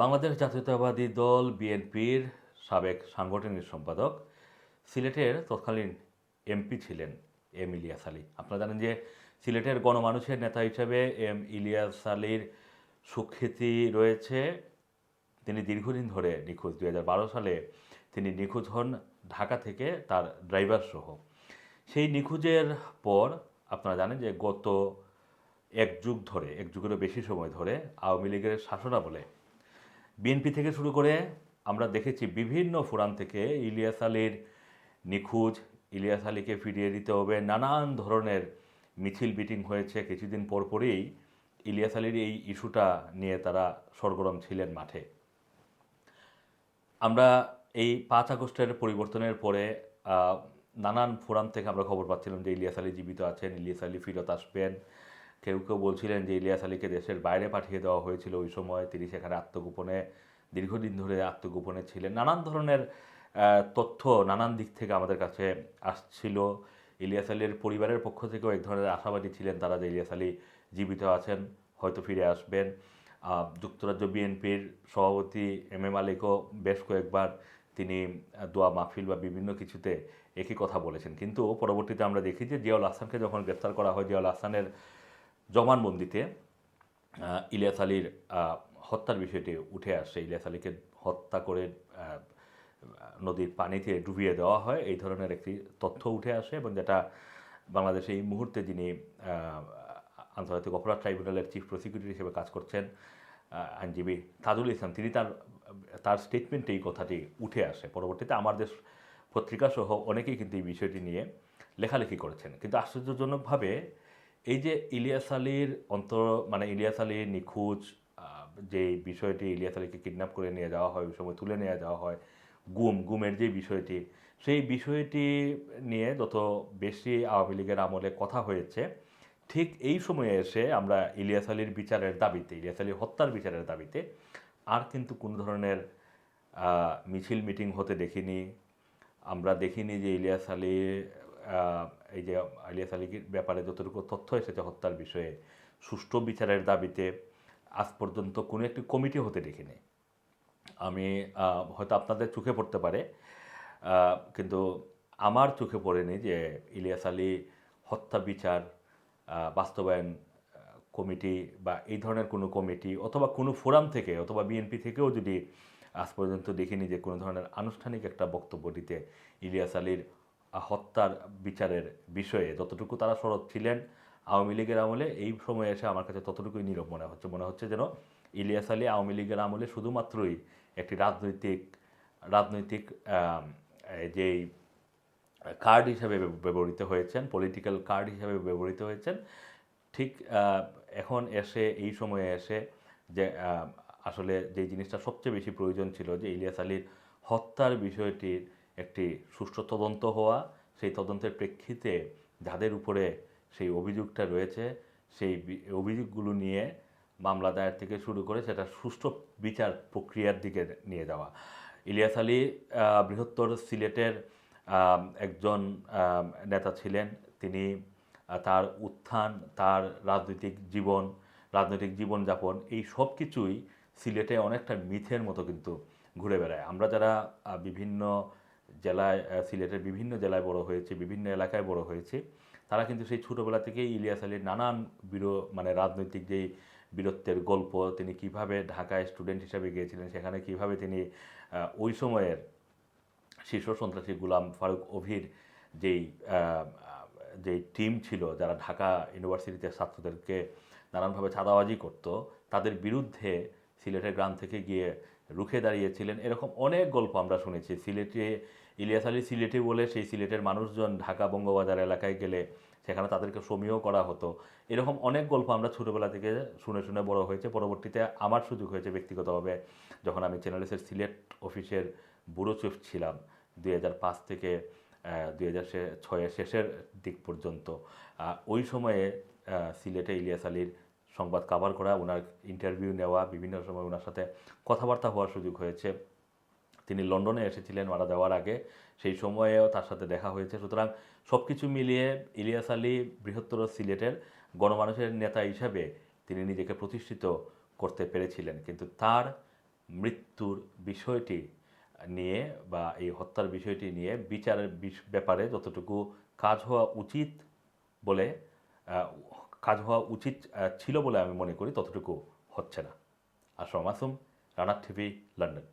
বাংলাদেশ জাতীয়তাবাদী দল বিএনপির সাবেক সাংগঠনিক সম্পাদক, সিলেটের তৎকালীন এমপি ছিলেন এম ইলিয়াস আলী। আপনারা জানেন যে সিলেটের গণমানুষের নেতা হিসেবে এম ইলিয়াস আলীর সুখ্যাতি রয়েছে। তিনি দীর্ঘদিন ধরে নিখোঁজ। দু হাজার বারো সালে তিনি নিখোঁজ হন ঢাকা থেকে তার ড্রাইভার সহ। সেই নিখোঁজের পর আপনারা জানেন যে গত এক যুগ ধরে, এক যুগেরও বেশি সময় ধরে আওয়ামী লীগের শাসনাবলে বিএনপি থেকে শুরু করে আমরা দেখেছি বিভিন্ন ফোরাম থেকে ইলিয়াস আলীর নিখোঁজ, ইলিয়াস আলীকে ফিরিয়ে দিতে হবে। নানান ধরনের মিছিল মিটিং হয়েছে। কিছুদিন পরপরই ইলিয়াস আলীর এই ইস্যুটা নিয়ে তারা সরগরম ছিলেন মাঠে। আমরা এই পাঁচ আগস্টের পরিবর্তনের পরে নানান ফোরাম থেকে আমরা খবর পাচ্ছিলাম যে ইলিয়াস আলী জীবিত আছেন, ইলিয়াস আলী ফিরত আসবেন। কেউ কেউ বলছিলেন যে ইলিয়াস আলীকে দেশের বাইরে পাঠিয়ে দেওয়া হয়েছিল ওই সময়। তিনি সেখানে আত্মগোপনে, দীর্ঘদিন ধরে আত্মগোপনে ছিলেন। নানান ধরনের তথ্য নানান দিক থেকে আমাদের কাছে আসছিল। ইলিয়াস আলীর পরিবারের পক্ষ থেকেও এক ধরনের আশাবাদী ছিলেন তারা যে ইলিয়াস আলী জীবিত আছেন, হয়তো ফিরে আসবেন। যুক্তরাজ্য বিএনপির সভাপতি এম এ মালিকও বেশ কয়েকবার তিনি দোয়া মাহফিল বা বিভিন্ন কিছুতে একই কথা বলেছেন। কিন্তু পরবর্তীতে আমরা দেখি যে জিয়াউল হাসানকে যখন গ্রেফতার করা হয়, জিয়াউল হাসানের জবানবন্দিতে আহ, ইলিয়াস আলীর হত্যার বিষয়টি উঠে আসে। ইলিয়াস আলীকে হত্যা করে নদীর পানিতে ডুবিয়ে দেওয়া হয়। এই ধরনের একটি তথ্য উঠে আসে এবং যেটা বাংলাদেশে এই মুহূর্তে যিনি আন্তর্জাতিক অপরাধ ট্রাইব্যুনালের চিফ প্রসিকিউটর হিসেবে কাজ করছেন আইনজীবী তাজুল ইসলাম তিনি তার তার স্টেটমেন্টে এই কথাটি উঠে আসে। পরবর্তীতে আমার দেশ পত্রিকা সহ অনেকেই কিন্তু এই বিষয়টি নিয়ে লেখালেখি করেছেন। কিন্তু আশ্চর্যজনকভাবে এই যে ইলিয়াস আলীর অন্তর মানে ইলিয়াস আলীর নিখোঁজ যে বিষয়টি ইলিয়াস আলীকে কিডন্যাপ করে নিয়ে যাওয়া হয়, ওই সময় তুলে নিয়ে যাওয়া হয়, গুম, গুমের যে বিষয়টি, সেই বিষয়টি নিয়ে যত বেশি আওয়ামী লীগের আমলে কথা হয়েছে, ঠিক এই সময়ে এসে আমরা ইলিয়াস আলীর বিচারের দাবিতে, ইলিয়াস আলীর হত্যার বিচারের দাবিতে আর কিন্তু কোনো ধরনের মিছিল মিটিং হতে দেখিনি। আমরা দেখিনি যে ইলিয়াস আলী এই যে ইলিয়াস আলীর ব্যাপারে যতটুকু তথ্য এসেছে হত্যার বিষয়ে, সুষ্ঠু বিচারের দাবিতে আজ পর্যন্ত কোনো একটি কমিটি হতে দেখিনি। আমি হয়তো আপনাদের চোখে পড়তে পারে কিন্তু আমার চোখে পড়েনি যে ইলিয়াস আলী হত্যা বিচার বাস্তবায়ন কমিটি বা এই ধরনের কোনো কমিটি অথবা কোনো ফোরাম থেকে অথবা বিএনপি থেকেও যদি আজ পর্যন্ত দেখিনি যে কোনো ধরনের আনুষ্ঠানিক একটা বক্তব্য দিতে ইলিয়াস আলীর হত্যার বিচারের বিষয়ে যতটুকু তারা সরব ছিলেন, আওয়ামী লীগের আমলে এই সময়ে এসে আমার কাছে ততটুকুই নীরব মনে হচ্ছে। মনে হচ্ছে যেন ইলিয়াস আলী আওয়ামী লীগের আমলে শুধুমাত্রই একটি রাজনৈতিক রাজনৈতিক যেই কার্ড হিসেবে ব্যবহৃত হয়েছেন পলিটিক্যাল কার্ড হিসেবে ব্যবহৃত হয়েছেন, ঠিক এখন এসে, এই সময়ে এসে যে আসলে যে জিনিসটা সবচেয়ে বেশি প্রয়োজন ছিল যে ইলিয়াস আলীর হত্যার বিষয়টির একটি সুষ্ঠু তদন্ত হওয়া, সেই তদন্তের প্রেক্ষিতে যাদের উপরে সেই অভিযোগটা রয়েছে, সেই অভিযোগগুলো নিয়ে মামলা দায়ের থেকে শুরু করে সেটা সুষ্ঠু বিচার প্রক্রিয়ার দিকে নিয়ে যাওয়া। ইলিয়াস আলী বৃহত্তর সিলেটের একজন নেতা ছিলেন। তিনি তার উত্থান, তার রাজনৈতিক জীবন, রাজনৈতিক জীবনযাপন, এই সব কিছুই সিলেটে অনেকটা মিথের মতো কিন্তু ঘুরে বেড়ায়। আমরা যারা বিভিন্ন জেলায় সিলেটের বিভিন্ন জেলায় বড় হয়েছে, বিভিন্ন এলাকায় বড় হয়েছে। তারা কিন্তু সেই ছোটোবেলা থেকেই ইলিয়াস আলীর নানান বিরো মানে রাজনৈতিক যেই বীরত্বের গল্প, তিনি কীভাবে ঢাকায় স্টুডেন্ট হিসাবে গিয়েছিলেন, সেখানে কীভাবে তিনি ওই সময়ের শীর্ষ সন্ত্রাসী গুলাম ফারুক অভির যেই যেই টিম ছিল, যারা ঢাকা ইউনিভার্সিটিতে ছাত্রদেরকে নানানভাবে চাঁদাবাজি করত, তাদের বিরুদ্ধে সিলেটের গ্রাম থেকে গিয়ে রুখে দাঁড়িয়েছিলেন। এরকম অনেক গল্প আমরা শুনেছি। সিলেটে ইলিয়াস আলী সিলেটে বলে সেই সিলেটের মানুষজন ঢাকা বঙ্গবাজার এলাকায় গেলে সেখানে তাদেরকে সমীহ করা হতো। এরকম অনেক গল্প আমরা ছোটোবেলা থেকে শুনে শুনে বড় হয়েছে। পরবর্তীতে আমার সুযোগ হয়েছে ব্যক্তিগতভাবে যখন আমি চ্যানেলসের সিলেট অফিসের ব্যুরো চিফ ছিলাম দুই থেকে দুই হাজার ছয়ের শেষের দিক পর্যন্ত। ওই সময়ে সিলেটে ইলিয়াস আলীর সংবাদ কাভার করা ওনার ইন্টারভিউ নেওয়া, বিভিন্ন সময় ওনার সাথে কথাবার্তা হওয়ার সুযোগ হয়েছে। তিনি লন্ডনে এসেছিলেন, মারা যাওয়ার আগে। সেই সময়েও তার সাথে দেখা হয়েছে। সুতরাং সব কিছু মিলিয়ে ইলিয়াস আলী বৃহত্তর সিলেটের গণমানুষের নেতা হিসাবে তিনি নিজেকে প্রতিষ্ঠিত করতে পেরেছিলেন। কিন্তু তার মৃত্যুর বিষয়টি নিয়ে বা এই হত্যার বিষয়টি নিয়ে বিচারের ব্যাপারে যতটুকু কাজ হওয়া উচিত বলে কাজ হওয়া উচিত ছিল বলে আমি মনে করি, ততটুকু হচ্ছে না। আসম মাসুম রানার টিভি, লন্ডন।